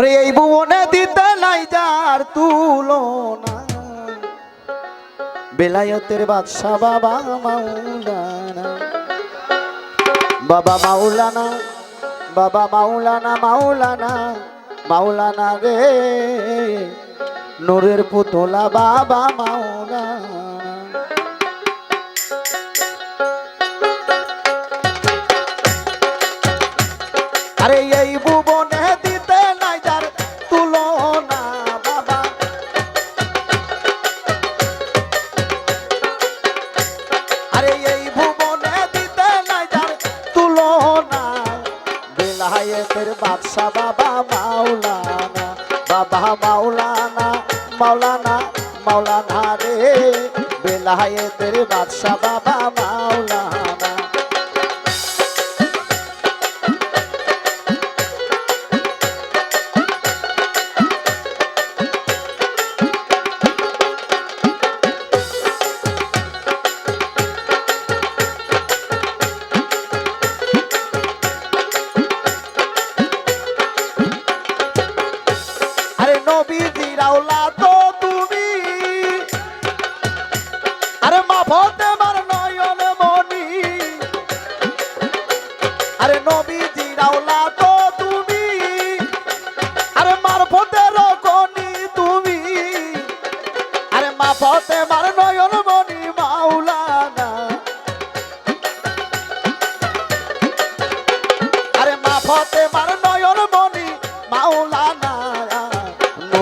ওরে এই ভুবনে দিতে নাই যার তুলনা। বেলায়তের বাদশা বাবা মাওলানা। বাবা মাওলানা বাবা মাওলানা মাওলানা মাওলানা রে। নূরের পুতলা বাবা মাওলানা। বেলায়েতের বাদশা বাবা মাওলানা বাবা মাওলানা মাওলানা মাওলানা রে। বেলায়েতের বাদশা বাবা রাউলা তো তুমি। আরে মা ভতে মার নয়ন মনি আরে নবীজি রাউলা তো তুমি। আরে মার ভতে রকনি তুমি। আরে মা ভতে মার নয়ন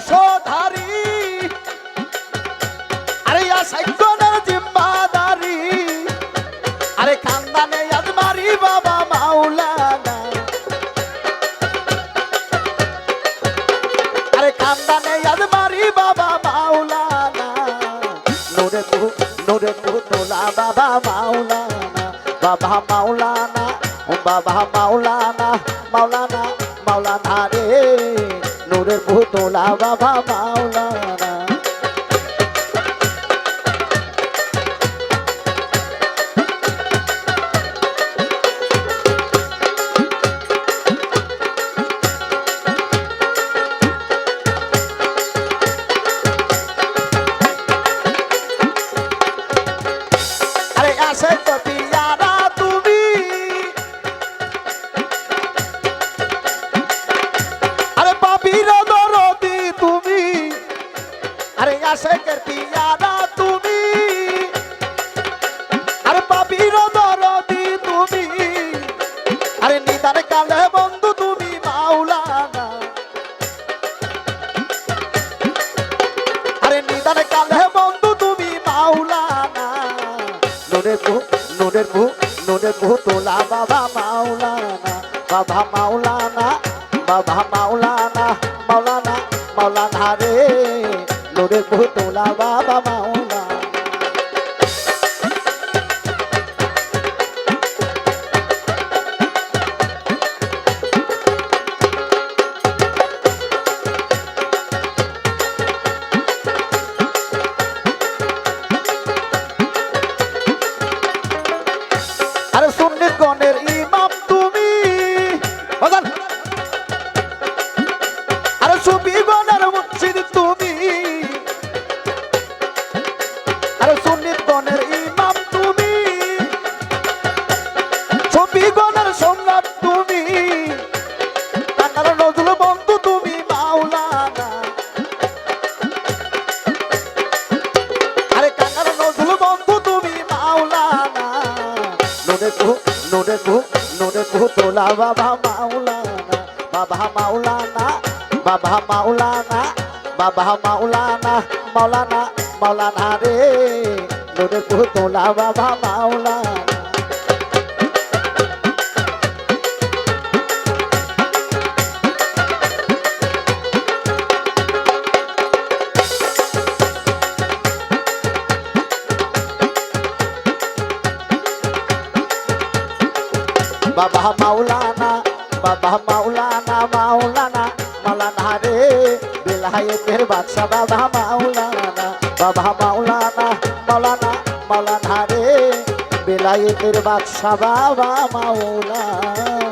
বংশধারী আরে আসাইকনের জিম্মাদারি। আরে খানদানে আজমারি বাবা মাওলানা। আরে খানদানে আজমারি বাবা মাওলানা। নোরে তু নোরে তু তোলা বাবা মাওলানা। বাবা মাওলানা বাবা মাওলানা মাওলানা বাবা মাওলানা আরে কালে। বন্ধু তুমি মাওলানা। নোরের বু নোরের বু নোরের বু তোলা বাবা মাওলানা। বাবা মাওলানা বাবা মাওলানা মাওলানা মাওলানা রে। নোরে বু সুবি গণের মুর্শিদ তুমি। আরে সুন্নিত গণের ইমাম তুমি। সুবি গণের সম্রাট তুমি। টাকার নজরুল বন্ধু তুমি, মাওলানা। আরে কাকার নজরুল বন্ধু তুমি, মাওলানা। নোরে কু নোরে কু নোরে কু তোলা বাবা, মাওলানা। বাবা, মাওলানা। বাবা মাওলানা বাবা মাওলানা মাওলানা মাওলানা রে। নূরের পুতলা বাবা মাওলানা। বাবা মাওলানা বাবা মাওলানা মাওলানা। বিলায়েতের বাদশা বাবা মাওলানা বাবা মাওলানা মাওলানা মাওলানা রে। বেলায়েতের বাদশা বাবা মাওলানা।